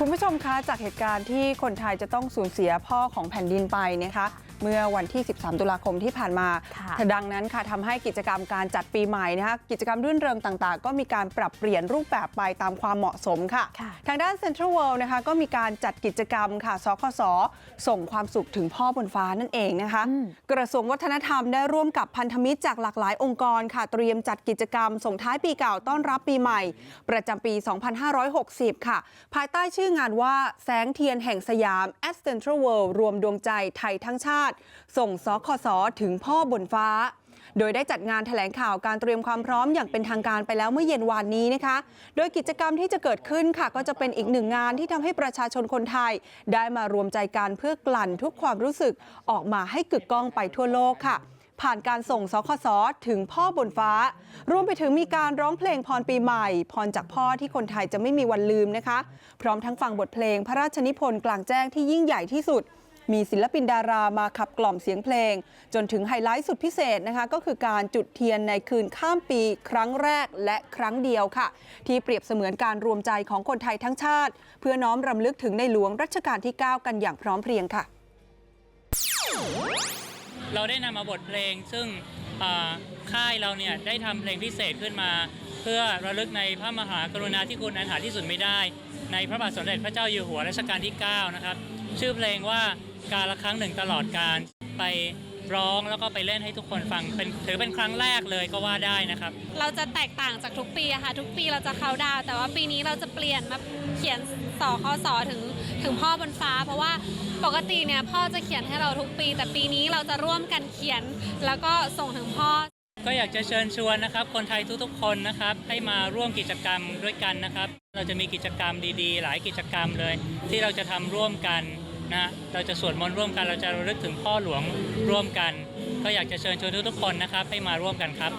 คุณผู้ชมคะจากเหตุการณ์ที่คนไทยจะต้องสูญเสียพ่อของแผ่นดินไปนะคะเมื่อวันที่ 13 ตุลาคมที่ผ่านมาค่ะดังนั้นค่ะทำให้กิจกรรมการจัดปีใหม่นะคะกิจกรรมรื่นเริงต่างๆ ก็มีการปรับเปลี่ยนรูปแบบไปตามความเหมาะสมค่ะค่ะทางด้านเซ็นทรัลเวิลด์นะคะก็มีการจัดกิจกรรมค่ะสคสส่งความสุขถึงพ่อบนฟ้านั่นเองนะคะอืมกระทรวงวัฒนธรรมได้ร่วมกับพันธมิตรจากหลากหลายองค์กรค่ะเตรียมจัดกิจกรรมส่งท้ายปีเก่าต้อนรับปีใหม่ ประจำปี 2560 ค่ะ ภายใต้ชื่อองานว่าแสงเทียนแห่งสยาม at Central World รวมดวงใจไทยทั้งชาติ ส่งสคสถึงพ่อบนฟ้า โดยได้จัดงานแถลงข่าวการเตรียมความพร้อมอย่างเป็นทางการไปแล้วเมื่อเย็นวานนี้นะคะ โดยกิจกรรมที่จะเกิดขึ้นค่ะ ก็จะเป็นอีกหนึ่งงานที่ทำให้ประชาชนคนไทย ได้มารวมใจกันเพื่อกลั่นทุกความรู้สึกออกมาให้กึกก้องไปทั่วโลกค่ะ ผ่านการส่งสคสถึงพ่อบนฟ้า รวมไปถึงมีการร้องเพลงพรปีใหม่ พรจากพ่อที่คนไทยจะไม่มีวันลืมนะคะ พร้อมทั้งฟังบทเพลงพระราชนิพนธ์กลางแจ้งที่ยิ่งใหญ่ที่สุด มีศิลปินดารามาขับกล่อมเสียงเพลง จนถึงไฮไลท์สุดพิเศษนะคะ ก็คือการจุดเทียนในคืนข้ามปีครั้งแรกและครั้งเดียวค่ะ ที่เปรียบเสมือนการรวมใจของคนไทยทั้งชาติ เพื่อน้อมรำลึกถึงในหลวงรัชกาลที่ 9 กันอย่างพร้อมเพรียงค่ะ เราได้นำมาบทเพลง ซึ่งค่ายเราเนี่ยได้ทำเพลงพิเศษขึ้นมา เพื่อระลึกในพระมหากรุณาธิคุณอันหาที่สุดไม่ได้ ในพระบาทสมเด็จพระเจ้าอยู่หัวรัชกาลที่ 9 นะครับ ชื่อเพลงว่าการละครั้งหนึ่งตลอดการไป ร้องแล้วก็ไปเล่นให้ทุกคนฟังเป็นถือเป็นครั้งแรกเลยก็ว่าได้นะครับ เราจะแตกต่างจากทุกปีอะค่ะ ทุกปีเราจะเขาน์ดาวน์แต่ว่าปีนี้เราจะเปลี่ยนมาเขียนสอคอสอถึงถึงพ่อบนฟ้า เพราะว่าปกติเนี่ยพ่อจะเขียนให้เราทุกปี แต่ปีนี้เราจะร่วมกันเขียน แล้วก็ส่งถึงพ่อ ก็อยากจะเชิญชวนนะครับ คนไทยทุกๆคนนะครับ ให้มาร่วมกิจกรรมด้วยกันนะครับ เราจะมีกิจกรรมดีๆ หลายกิจกรรมเลย ที่เราจะทำร่วมกัน นะเราจะสวดมนต์ร่วมกันเราจะระลึกถึงพ่อหลวงร่วมกัน ก็อยากจะเชิญชวนทุกๆคนนะครับให้มาร่วมกันครับ